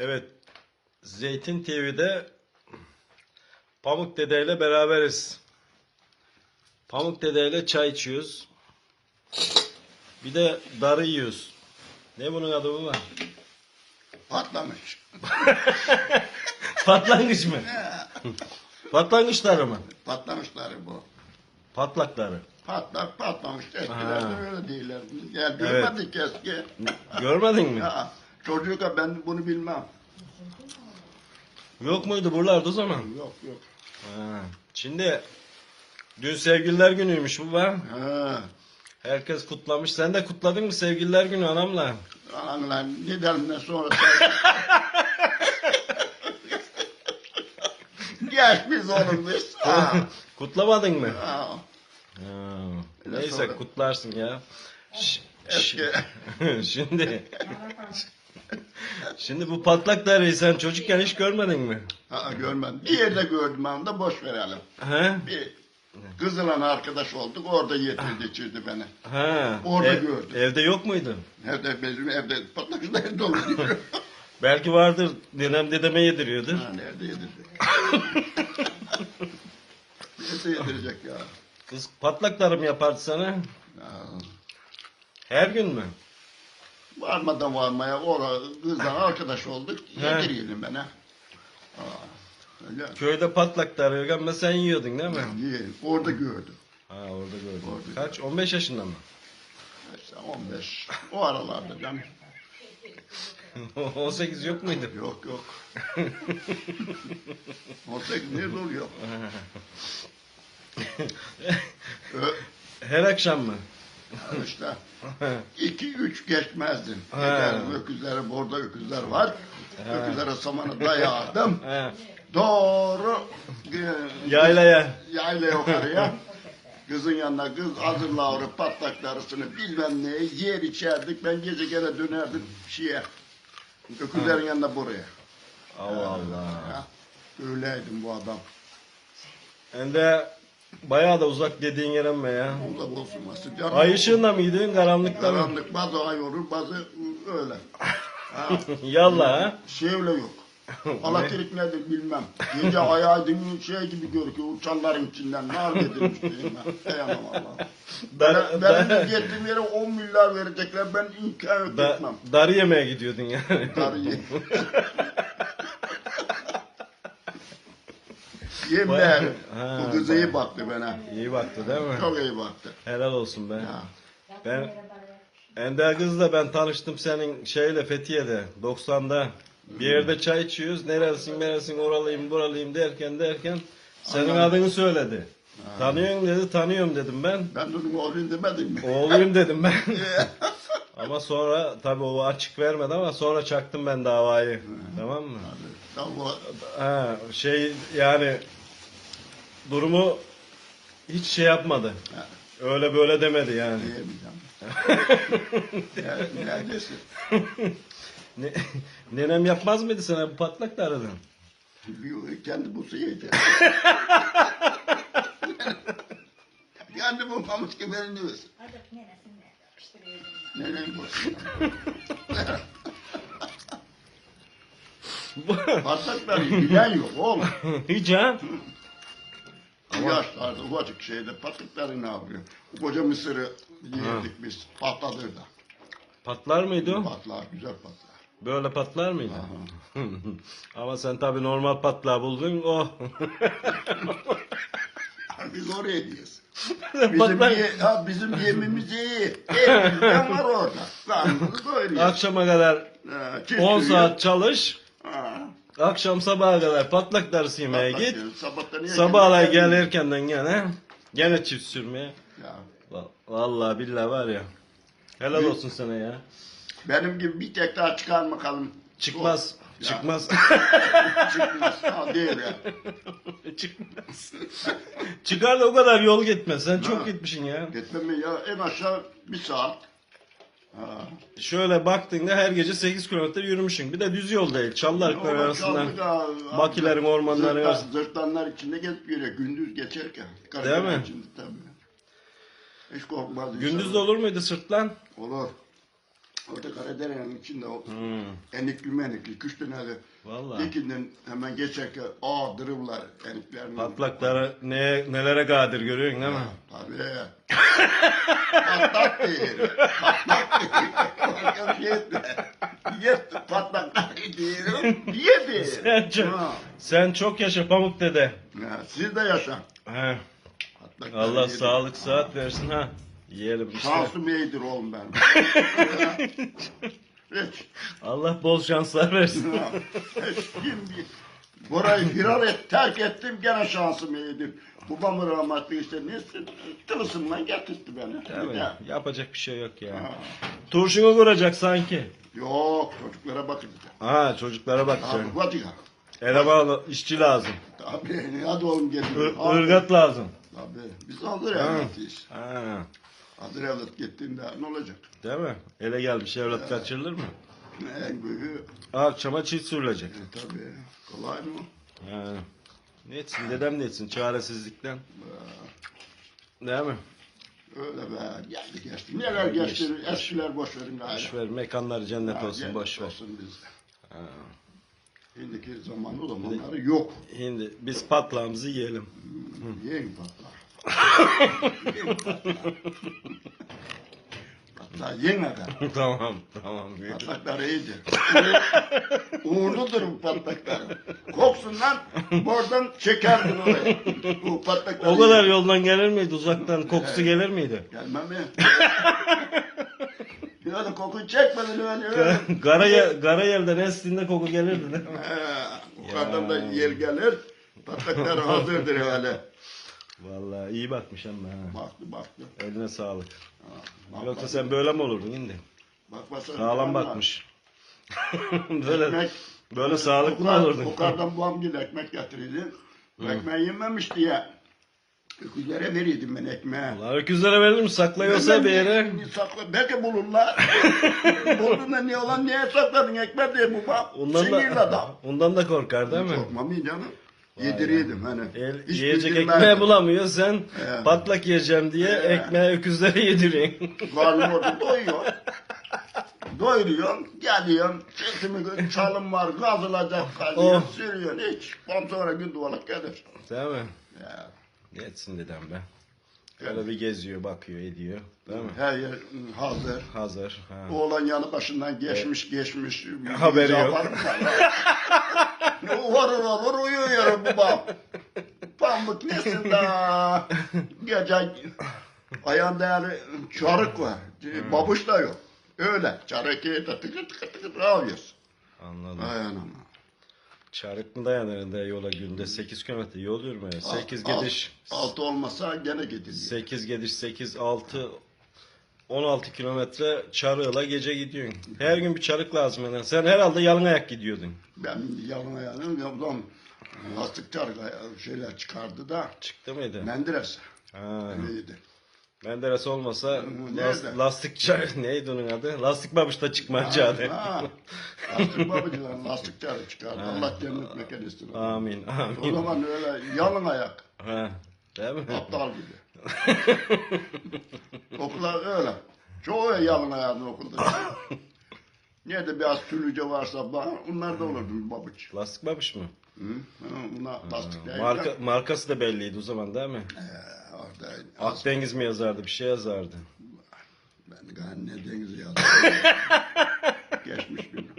Evet. Zeytin TV'de Pamuk Dede ile beraberiz. Pamuk Dede ile çay içiyoruz. Bir de darı yiyoruz. Ne bunun adı bu var? Patlamış. Patlangıç mı? Patlangıçları mı? Patlamışları bu. Patlakları. Patlar patlamış. Ha. Eskilerde öyle değiller. Evet. görmedik eski. Görmedin mi? Ya, çocuğa ben bunu bilmem. Yok muydu buralarda o zaman? Yok yok. Ha. Şimdi dün sevgililer günüymüş bu var. Ha. Herkes kutlamış. Sen de kutladın mı sevgililer günü anamla? Anlar ne derim ne sonra. Geçmiş oğlum biz. Ha. Kutlamadın mı? Ha. Neyse sonra. kutlarsın ya. Ş- Eski. şimdi şimdi bu patlak darıyı sen çocukken hiç görmedin mi? Ha, görmedim. Bir yerde gördüm onu da boş verelim. He? Bir kızılan arkadaş olduk orada yetirdi içirdi beni. Ha. Orada gördüm. Evde yok muydu? Evde benim evde patlamışlar evde oluyor. Belki vardır. Nenem dedeme yediriyordur. ha, nerede yedirecek? Nerede yedirecek ya? Kız patlak darı mı yapardı sana? ya Her gün mü? Varmadan varmaya orada kızla arkadaş olduk. He. Yediriyelim bana. Ha, öyle. Köyde patlak darıyor ama sen yiyordun değil mi? Yiyelim. Orada gördüm. Ha orada gördüm. Orada Kaç? 15 yaşında mı? İşte 15. O aralarda canım. 18 yok muydu? Yok yok. 18 nerede oluyor? Her akşam mı? işte 2-3 geçmezdim. Ha. Giderim öküzlerim orada öküzler var. Öküzlere samanı dayardım. Doğru e, Yaylaya. yayla yukarıya. Kızın yanına kız hazırlar patlaklarısını bilmem ne yer içerdik. Ben gece gene dönerdim şeye. Öküzlerin yanına buraya. Allah Allah. Öyleydim bu adam. Hem de bayağı da uzak dediğin yere mi ya? Uzak olsun nasıl canım. Ay ışığında mı gidiyorsun karanlıkta mı? Karanlık bazı ay olur bazı öyle. Ha, Yallah ha? şey öyle yok. Alakirik nedir bilmem. Gece ay aydın şey gibi görünüyor uçanların içinden nar edilmiş diyeyim ben. Dayanamam Allah. Dar, Ben, dar, gittiğim yere 10 milyar verecekler ben imkan yok da, etmem. darı yemeye gidiyordun yani. Yemeğe. Ha, Bu kız iyi baktı bana. İyi baktı değil mi? Çok iyi baktı. Helal olsun be. Ya. Ben Ender kızla ben tanıştım senin şeyle Fethiye'de 90'da. Bir yerde çay içiyoruz. Nerelisin nerelisin oralıyım buralıyım derken derken senin Anladım. adını söyledi. Tanıyorsun dedi tanıyorum dedim ben. Ben dedim oğlum demedim mi? Oğluyum dedim ben. ama sonra tabii o açık vermedi ama sonra çaktım ben davayı. Tamam mı? Tamam, o- Ha, şey yani durumu hiç şey yapmadı. Ha. Öyle böyle demedi yani. Diyemeyeceğim. ne, neredesin? Ne, nenem yapmaz mıydı sana bu patlaklardan? Bir- Kendi bulsa yiyecek. Kendi bulmamış ki beni ne? Azıcık neresinde yapıştırıyorum. Nereye bulsun? Patlakları bilen yok oğlum. hiç ha? Yaşlarda ufacık şeyde patlakları ne yapıyor? Koca mısırı yedik biz. Patladı da. Patlar mıydı o? Patlar, güzel patlar. Böyle patlar mıydı? Ama sen tabii normal patlağı buldun o. Biz oraya gidiyoruz. Bizim, Patlar- ye, ha, bizim yemimiz iyi. Evimizden var orada. Karnımızı doyuruyor. Akşama kadar Ha, 10 çiftliği- saat çalış. Ha, Akşam sabaha kadar patlak dersi yemeye git. niye Sabahla gel erkenden gene. Gene çift sürmeye. Ya, Va- Vallahi billahi var ya. Helal olsun sana ya. benim gibi bir tek daha çıkar bakalım. Çıkmaz. Çıkmaz. Çıkmaz. Ha, değil ya. Çıkmaz. Çıkar da o kadar yol gitmez. Sen çok gitmişsin ya. Gitmem mi ya? En aşağı bir saat. Ha. Şöyle baktığında her gece 8 kilometre yürümüşsün. Bir de düz yol değil. Çallarıklar Orada arasından. kaldık ha. Makilerin, ormanların Zırtlan- arasında. Zırtlanlar içinde gelip geliyor. Gündüz geçerken. Değil Karaköy mi? içinde tabii. Hiç korkmaz. insan. Gündüz de olur muydu sırtlan? Olur. Orada Karadere'nin içinde o Hmm. enikli menikli üç tane de Vallahi. ikinden hemen geçerken aa dırıvlar eniklerini. Patlakları neye, nelere kadir görüyorsun değil mi? Tabii. Patlak değil. Patlak değil. Şey etme. Yetti patlak diyorum. Yedi. Sen çok, Ha. sen çok yaşa Pamuk dede. Ya, siz de yaşa. He. Allah sağlık saat versin ha. Yiyelim işte. Şansım iyidir oğlum ben. Hiç. Allah bol şanslar versin. Ha, Hiç kim Burayı firar et, terk ettim gene şansım iyidir. Babam rahmetli işte ne tılısımdan getirtti beni. Mi? Ya. Yapacak bir şey yok ya. Ha. Turşunu kuracak sanki. Yok çocuklara bakacağız. Ha çocuklara bakacaksın. Abi bakacağız. Eleman işçi lazım. Tabii hadi oğlum gelin. Abi, ırgat lazım. Tabii biz hazır evlatıyız. Ha. Hazır evlat gittiğinde ne olacak? Değil mi? Ele gelmiş evlat kaçırılır mı? En büyüğü Akşama çiğ sürülecek. e, tabii kolay mı? Ha. Ne etsin dedem ne etsin çaresizlikten. Değil mi? Öyle be geldi geçti. Neler geçti eskiler boş verin gari. Boş ver mekanlar cennet Ha, olsun cennet boş ver. olsun bizde. Şimdiki zaman o zamanları yok. Şimdi biz patlağımızı yiyelim. Yiyin patlar. Patlar yiyin adam. tamam tamam. Patlaklar iyidir. Uğurludur bu patlaklar. Koksundan buradan çekerdin oraya. Bu patlaklar O kadar iyidir. yoldan gelir miydi uzaktan kokusu gelir miydi? Gelmem mi? Öyle koku çekmedin öyle öyle. Gara, yer, gara yerden estiğinde koku gelirdi değil mi? He, Yukarıdan da yer gelir. Patlaklar hazırdır öyle. Vallahi iyi bakmış ama ha. Baktı baktı. Eline sağlık. Ha, Yoksa bak- sen böyle mi olurdun şimdi? Bakmasana Sağlam bakmış. böyle Ekmek, böyle sağlıklı mı olurdun? Yukarıdan babam gibi ekmek getirirdi. Ekmeği yememiş diye. Öküzlere verirdim ben ekmeği. Allah öküzlere verir mi? Saklıyorsa bir yere. Sakla, belki bulurlar. Buldun da niye olan niye sakladın ekmek diye baba. Ondan Sinirli da, adam. ondan da korkar değil mi? Korkmam iyi canım. Yediriydim hani. El, Hiç yiyecek bildirmezdim. ekmeği bulamıyor sen He. patlak yiyeceğim diye He. ekmeği öküzlere yediriyorsun. Karnım orada doyuyor. Doyuruyorsun, geliyorsun, sesimi çalım var, kazılacak kazıyor, Oh. sürüyorsun hiç. Ondan sonra gün duvalık gelir. Değil mi? Ya, Geçsin dedem be. Öyle bir geziyor, bakıyor, ediyor. Değil mi? her yer hazır. Hazır. Ha. Oğlan yanı başından geçmiş geçmiş. Haberi yok. Horur horur uyuyorum babam. Pamuk nesin da? Gece ayağında yani çarık var. Babuş da yok. Öyle. Çarık da tıkır tıkır tıkır ağlıyorsun. Anladım. Ay anam. Çarık mı dayanır de yola günde 8 kilometre yol yürümeye. 8 Alt- gidiş. Altı olmasa gene gidiyor. 8 gidiş 8 6 16 kilometre çarığla gece gidiyorsun. Her gün bir çarık lazım yani. Sen herhalde yalın ayak gidiyordun. Ben yalın ayağım yoldan lastik çarık ayağı şeyler çıkardı da Çıktı mıydı? Menderes. Ha. Öyleydi. Menderes olmasa nerede? las- lastik çarık neydi onun adı? Lastik babuşta çıkmayacaktı. Ha, lastik babacılar lastik çarık çıkardı. Allah cennet mekan etsin. Amin. O Amin. zaman öyle yalın ayak. Ha. Değil mi? Aptal gibi. Okullar öyle. Çoğu yalın ayağını okulda. Nerede biraz tülüce varsa bana, onlar da olurdu bir babuç. Lastik babuş mu? Hı? Hı, Bunlar lastik değil. Marka, markası da belliydi o zaman değil mi? Ee, orada Akdeniz mi yazardı? Bir şey yazardı. ben gani ne denizi yazdım. Geçmiş gün.